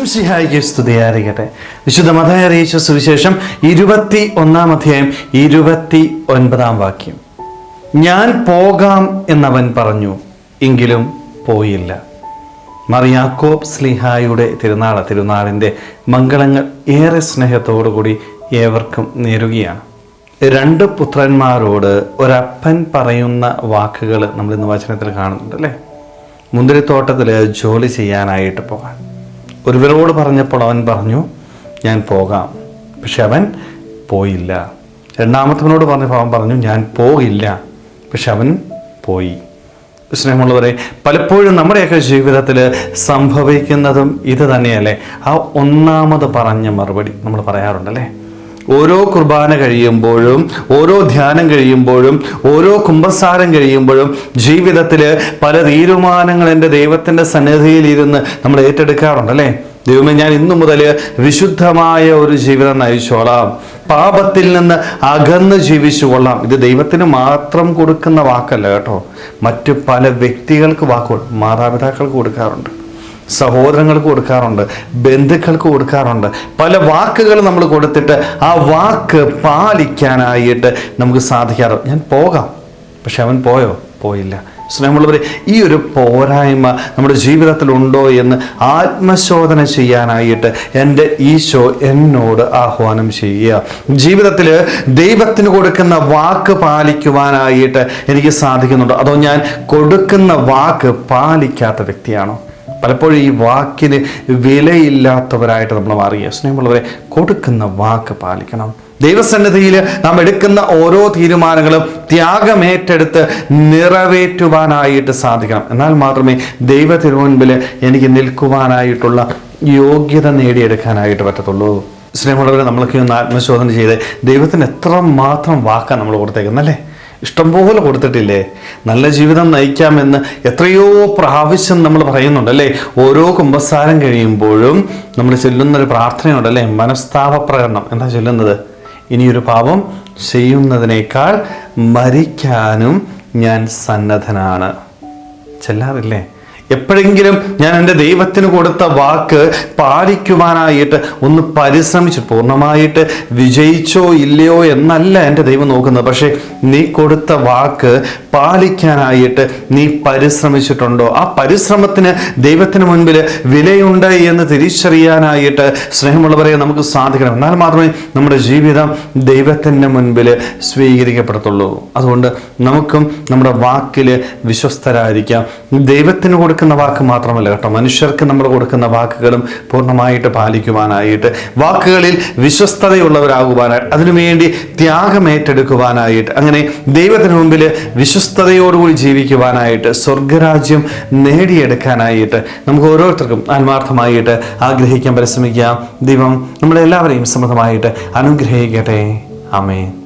ഈശും സിഹായിക്ക് സ്തുതിയായിരിക്കട്ടെ വിശുദ്ധ മതം അറിയിച്ച സുവിശേഷം ഇരുപത്തി ഒന്നാം അധ്യായം ഇരുപത്തി ഒൻപതാം വാക്യം. ഞാൻ പോകാം എന്നവൻ പറഞ്ഞു എങ്കിലും പോയില്ല. മറിയാക്കോബ് സ്ലിഹായുടെ തിരുനാൾ തിരുനാളിന്റെ മംഗളങ്ങൾ ഏറെ സ്നേഹത്തോടുകൂടി ഏവർക്കും നേരുകയാണ്. രണ്ട് പുത്രന്മാരോട് ഒരപ്പൻ പറയുന്ന വാക്കുകൾ നമ്മൾ ഇന്ന് വചനത്തിൽ കാണുന്നുണ്ട് അല്ലേ മുന്തിരിത്തോട്ടത്തിൽ ജോലി ചെയ്യാനായിട്ട് പോകാൻ. ഒരുവരോട് പറഞ്ഞപ്പോൾ അവൻ പറഞ്ഞു ഞാൻ പോകാം. പക്ഷെ അവൻ പോയില്ല. രണ്ടാമത്തവനോട് പറഞ്ഞപ്പോൾ അവൻ പറഞ്ഞു ഞാൻ പോകില്ല. പക്ഷെ അവൻ പോയി. സ്നേഹമുള്ളവരെ പലപ്പോഴും നമ്മുടെയൊക്കെ ജീവിതത്തിൽ സംഭവിക്കുന്നതും ഇത് തന്നെയല്ലേ? ആ ഒന്നാമത് പറഞ്ഞ മറുപടി നമ്മൾ പറയാറുണ്ടല്ലേ? ഓരോ കുർബാന കഴിയുമ്പോഴും ഓരോ ധ്യാനം കഴിയുമ്പോഴും ഓരോ കുംഭസാരം കഴിയുമ്പോഴും ജീവിതത്തിൽ പല തീരുമാനങ്ങൾ എന്റെ ദൈവത്തിന്റെ സന്നിധിയിൽ ഇരുന്ന് നമ്മൾ ഏറ്റെടുക്കാറുണ്ടല്ലേ ദൈവമേ ഞാൻ ഇന്നു മുതൽ വിശുദ്ധമായ ഒരു ജീവിതം നയിച്ചോളാം. പാപത്തിൽ നിന്ന് അകന്ന് ജീവിച്ചു കൊള്ളാം. ഇത് ദൈവത്തിന് മാത്രം കൊടുക്കുന്ന വാക്കല്ല കേട്ടോ. മറ്റു പല വ്യക്തികൾക്ക് വാക്കുകൾ മാതാപിതാക്കൾക്ക് കൊടുക്കാറുണ്ട്. സഹോദരങ്ങൾക്ക് കൊടുക്കാറുണ്ട് ബന്ധുക്കൾക്ക് കൊടുക്കാറുണ്ട്. പല വാക്കുകൾ നമ്മൾ കൊടുത്തിട്ട് ആ വാക്ക് പാലിക്കാനായിട്ട് നമുക്ക് സാധിക്കാറ്. ഞാൻ പോകാം. പക്ഷെ അവൻ പോയോ? പോയില്ല. സ്നേഹമുള്ളവരെ ഈ ഒരു പോരായ്മ നമ്മുടെ ജീവിതത്തിൽ ഉണ്ടോ എന്ന് ആത്മശോധന ചെയ്യാനായിട്ട് എന്റെ ഈശോ എന്നോട് ആഹ്വാനം ചെയ്യുക. ജീവിതത്തിൽ ദൈവത്തിന് കൊടുക്കുന്ന വാക്ക് പാലിക്കുവാനായിട്ട് എനിക്ക് സാധിക്കുന്നുണ്ടോ. അതോ ഞാൻ കൊടുക്കുന്ന വാക്ക് പാലിക്കാത്ത വ്യക്തിയാണോ? പലപ്പോഴും ഈ വാക്കിന് വിലയില്ലാത്തവരായിട്ട് നമ്മൾ മാറിയ സ്നേഹമുള്ളവരെ കൊടുക്കുന്ന വാക്ക് പാലിക്കണം. ദൈവസന്നിധിയിൽ നാം എടുക്കുന്ന ഓരോ തീരുമാനങ്ങളും ത്യാഗമേറ്റെടുത്ത് നിറവേറ്റുവാനായിട്ട് സാധിക്കണം. എന്നാൽ മാത്രമേ ദൈവ തിരുമുൻപിൽ എനിക്ക് നിൽക്കുവാനായിട്ടുള്ള യോഗ്യത നേടിയെടുക്കാനായിട്ട് പറ്റത്തുള്ളൂ. സ്നേഹമുള്ളവരെ നമ്മളൊക്കെ ഒന്ന് ആത്മശോധന ചെയ്ത് ദൈവത്തിന് എത്ര മാത്രം വാക്കാണ് നമ്മൾ കൊടുത്തേക്കുന്നല്ലേ? ഇഷ്ടംപോലെ കൊടുത്തിട്ടില്ലേ? നല്ല ജീവിതം നയിക്കാമെന്ന് എത്രയോ പ്രാവശ്യം നമ്മൾ പറയുന്നുണ്ട് അല്ലേ? ഓരോ കുംഭസാരം കഴിയുമ്പോഴും നമ്മൾ ചെല്ലുന്നൊരു പ്രാർത്ഥനയുണ്ട് അല്ലേ? മനസ്താപ പ്രകടനം. എന്താ ചൊല്ലുന്നത്? ഇനിയൊരു പാപം ചെയ്യുന്നതിനേക്കാൾ മരിക്കാനും ഞാൻ സന്നദ്ധനാണ്. ചെല്ലാറില്ലേ? എപ്പോഴെങ്കിലും ഞാൻ എന്റെ ദൈവത്തിന് കൊടുത്ത വാക്ക് പാലിക്കുവാനായിട്ട് ഒന്ന് പരിശ്രമിച്ച് പൂർണമായിട്ട് വിജയിച്ചോ ഇല്ലയോ എന്നല്ല എന്റെ ദൈവം നോക്കുന്നത്. പക്ഷേ നീ കൊടുത്ത വാക്ക് പാലിക്കാനായിട്ട് നീ പരിശ്രമിച്ചിട്ടുണ്ടോ? ആ പരിശ്രമത്തിന് ദൈവത്തിന് മുൻപിൽ വിലയുണ്ട് എന്ന് തിരിച്ചറിയാനായിട്ട് സ്നേഹമുള്ളവരെ നമുക്ക് സാധിക്കണം. എന്നാൽ മാത്രമേ നമ്മുടെ ജീവിതം ദൈവത്തിന്റെ മുൻപിൽ സ്വീകരിക്കപ്പെടത്തുള്ളൂ. അതുകൊണ്ട് നമുക്കും നമ്മുടെ വാക്കിൽ വിശ്വസ്തരായിരിക്കാം. ദൈവത്തിന് കൊടുക്കുന്ന വാക്ക് മാത്രമല്ല കേട്ടോ. മനുഷ്യർക്ക് നമ്മൾ കൊടുക്കുന്ന വാക്കുകളും പൂർണമായിട്ട് പാലിക്കുവാനായിട്ട് വാക്കുകളിൽ വിശ്വസ്തതയുള്ളവരാകുവാനായിട്ട് അതിനുവേണ്ടി ത്യാഗം ഏറ്റെടുക്കുവാനായിട്ട് അങ്ങനെ ദൈവത്തിന് മുമ്പിൽ വിശ്വസ്തതയോടുകൂടി ജീവിക്കുവാനായിട്ട് സ്വർഗരാജ്യം നേടിയെടുക്കാനായിട്ട് നമുക്ക് ഓരോരുത്തർക്കും ആത്മാർത്ഥമായിട്ട് ആഗ്രഹിക്കാൻ പരിശ്രമിക്കാം. ദൈവം നമ്മളെല്ലാവരെയും സമൃദ്ധമായിട്ട് അനുഗ്രഹിക്കട്ടെ. ആമേൻ.